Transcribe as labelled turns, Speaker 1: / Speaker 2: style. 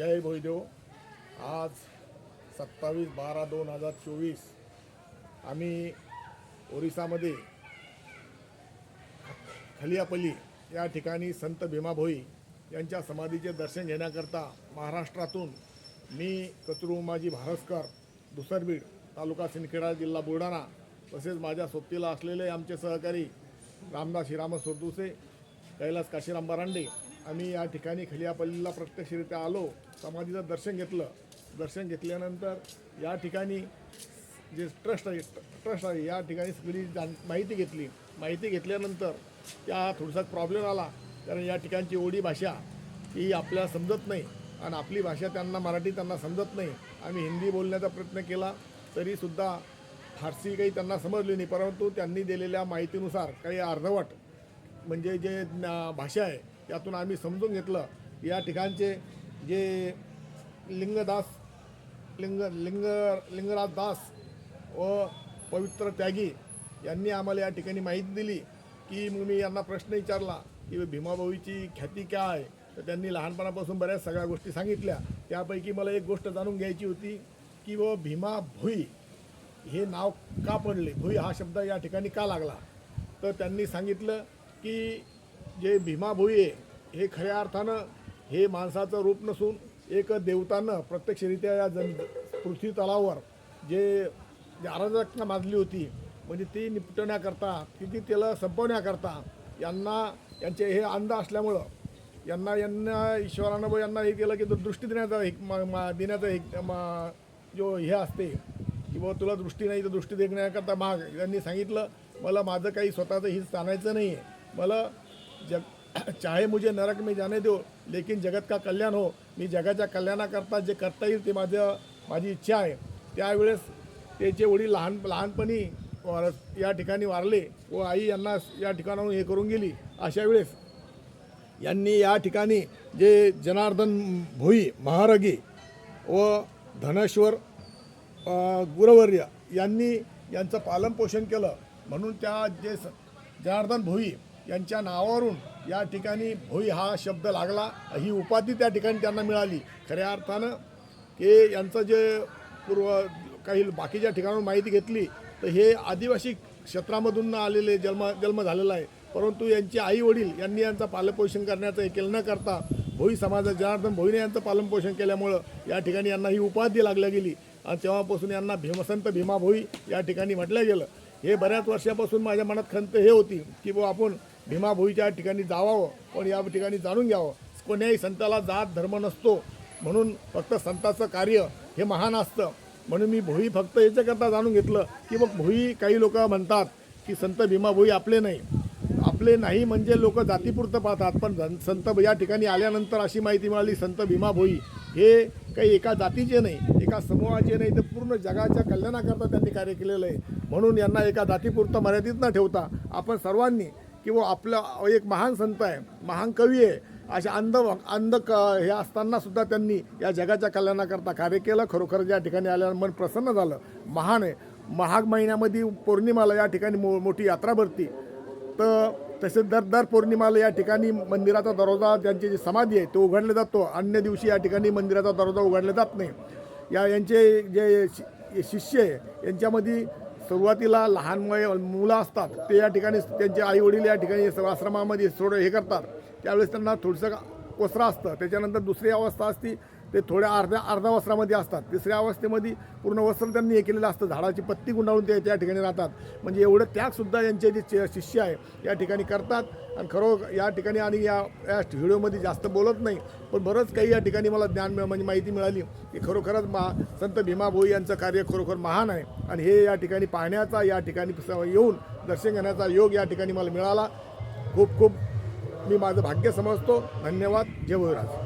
Speaker 1: जय भोईदेव. आज सत्तावीस बारा दोन हजार चोवीस आम्ही ओरिसामध्ये खलियापल्ली या ठिकाणी संत भीमा भोई यांच्या समाधीचे दर्शन घेण्याकरता महाराष्ट्रातून मी कचरू उमाजी भारसकर दुसरबीड तालुका सिंदखेडा जिल्हा बुलढाणा तसेच माझ्या सोबतीला असलेले आमचे सहकारी रामदास हिराम सोरदुसे कैलास काशीराम बरांडे आम्ही या ठिकाणी खलियापल्लीला प्रत्यक्षरित्या आलो समाधीचं दर्शन घेतलं. दर्शन घेतल्यानंतर या ठिकाणी जे ट्रस्ट आहे ट्रस्ट आहे या ठिकाणी सगळी जाण माहिती घेतली. माहिती घेतल्यानंतर त्या थोडासा प्रॉब्लेम आला. कारण या ठिकाणची ओडी भाषा ही आपल्याला समजत नाही आणि आपली भाषा त्यांना मराठी त्यांना समजत नाही. आम्ही हिंदी बोलण्याचा प्रयत्न केला तरीसुद्धा फारसी काही त्यांना समजली नाही. परंतु त्यांनी दिलेल्या माहितीनुसार काही अर्धवट म्हणजे जे भाषा आहे यातून आम्ही समजून घेतलं. या ठिकाणचे जे लिंगदास लिंग लिंग लिंगराज दास व पवित्र त्यागी यांनी आम्हाला या ठिकाणी माहिती दिली की मग मी यांना प्रश्न विचारला की भीमाभाऊची ख्याती काय आहे? तर त्यांनी लहानपणापासून बऱ्याच सगळ्या गोष्टी सांगितल्या. त्यापैकी मला एक गोष्ट जाणून घ्यायची होती की व भीमा भुई हे नाव का पडले? भुई हा शब्द या ठिकाणी का लागला? तर त्यांनी सांगितलं की जे भीमा भुई आहे हे खऱ्या अर्थानं हे माणसाचं रूप नसून एक देवतानं प्रत्यक्षरित्या या जन पृथ्वी तलावर जे जे माजली होती म्हणजे ती निपटण्याकरता किती त्याला संपवण्याकरता यांना यांचे हे अंध असल्यामुळं यांना यांना ईश्वरानं ब यांना हे केलं की दृष्टी देण्याचा एक मा देण्याचा एक मा जो हे असते की बाबा तुला दृष्टी नाही तर दृष्टी देण्याकरता माग. यांनी सांगितलं मला माझं काही स्वतःचं हित जाणायचं नाही आहे मला जग चाहे मुझे नरक में जाने दो लेकिन जगत का कल्याण हो। मी जगाच्या कल्याणाकरता जे करता येईल ते माझं माझी इच्छा आहे. त्यावेळेस त्याचे वडील लहान लहानपणी या ठिकाणी वारले व आई यांना या ठिकाणाहून हे करून गेली. अशा वेळेस यांनी या ठिकाणी जे जनार्दन भोई महारगी व धनेश्वर गुरवर्य यांनी यांचं पालनपोषण केलं. म्हणून त्या जे स- जनार्दन भोई यांच्या नावावरून या ठिकाणी भोई हा शब्द लागला. ही उपाधी त्या ठिकाणी त्यांना मिळाली. खऱ्या अर्थानं की यांचं जे पूर्व काही बाकीच्या ठिकाणाहून माहिती घेतली तर हे आदिवासी क्षेत्रामधून आलेले जन्म जन्म झालेला आहे. परंतु यांचे आई वडील यांनी यांचं पालनपोषण करण्याचं हे केलं न करता भोई समाजात जनार्दन भोईने यांचं पालनपोषण केल्यामुळं या ठिकाणी यांना ही उपाधी लागल्या गेली. आणि तेव्हापासून यांना भीमसंत भीमा भोई या ठिकाणी म्हटलं गेलं. हे बऱ्याच वर्षापासून माझ्या मनात खंत हे होती की बुवा आपण भीमाभोईच्या ठिकाणी जावावं पण या ठिकाणी जाणून घ्यावं. कोण्याही संताला जात धर्म नसतो म्हणून फक्त संताचं कार्य हे महान असतं. म्हणून मी भोई फक्त याच्याकरता जाणून घेतलं की मग भोई काही लोक म्हणतात की संत भीमा भोई आपले नाही. आपले नाही म्हणजे लोक जातीपुरतं पाहतात पण संत या ठिकाणी आल्यानंतर अशी माहिती मिळाली संत भीमा भोई हे काही एका जातीचे नाही. एका समूहाचे नाही तर पूर्ण जगाच्या कल्याणाकरता त्यांनी कार्य केलेलं आहे. म्हणून यांना एका दातीपुरतं मर्यादित न ठेवता आपण सर्वांनी किंवा आपला एक महान संत आहे महान कवी आहे अशा अंध अंध क हे असताना सुद्धा त्यांनी या जगाच्या कल्याणाकरता कार्य केलं. खरोखर या ठिकाणी आल्यानं मन प्रसन्न झालं. महान आहे. महाग महिन्यामध्ये पौर्णिमाला या ठिकाणी मो मोठी यात्रा भरती. तर तसेच दर दर पौर्णिमाला या ठिकाणी मंदिराचा दरवाजा त्यांची जी समाधी आहे तो उघडला जातो. अन्य दिवशी या ठिकाणी मंदिराचा दरवाजा उघडला जात नाही. या यांचे जे शि- शिष्य आहे यांच्यामध्ये सुरुवातीला लहान मुळे मुलं असतात ते या ठिकाणी त्यांचे आईवडील या ठिकाणी आश्रमामध्ये थोडं हे करतात. त्यावेळेस त्यांना थोडंसं कोसरा असतं. त्याच्यानंतर दुसरी अवस्था असती ते थोड्या अर्ध्या अर्ध्या वस्त्रामध्ये असतात. तिसऱ्या अवस्थेमध्ये पूर्ण वस्त्र त्यांनी हे केलेलं असतं. झाडाची पत्ती गुंडाळून ते त्या ठिकाणी राहतात. म्हणजे एवढं त्यागसुद्धा यांचे जे शिष्य आहे या ठिकाणी करतात. आणि खरोखर या ठिकाणी आणि या या व्हिडिओमध्ये जास्त बोलत नाही. पण बरंच काही या ठिकाणी मला ज्ञान मिळ- म्हणजे माहिती मिळाली की खरोखरच मा संत भीमाभोई यांचं कार्य खरोखर महान आहे. आणि हे या ठिकाणी पाहण्याचा या ठिकाणी येऊन दर्शन घेण्याचा योग या ठिकाणी मला मिळाला. खूप खूप मी माझं भाग्य समजतो. धन्यवाद. जय भोईराज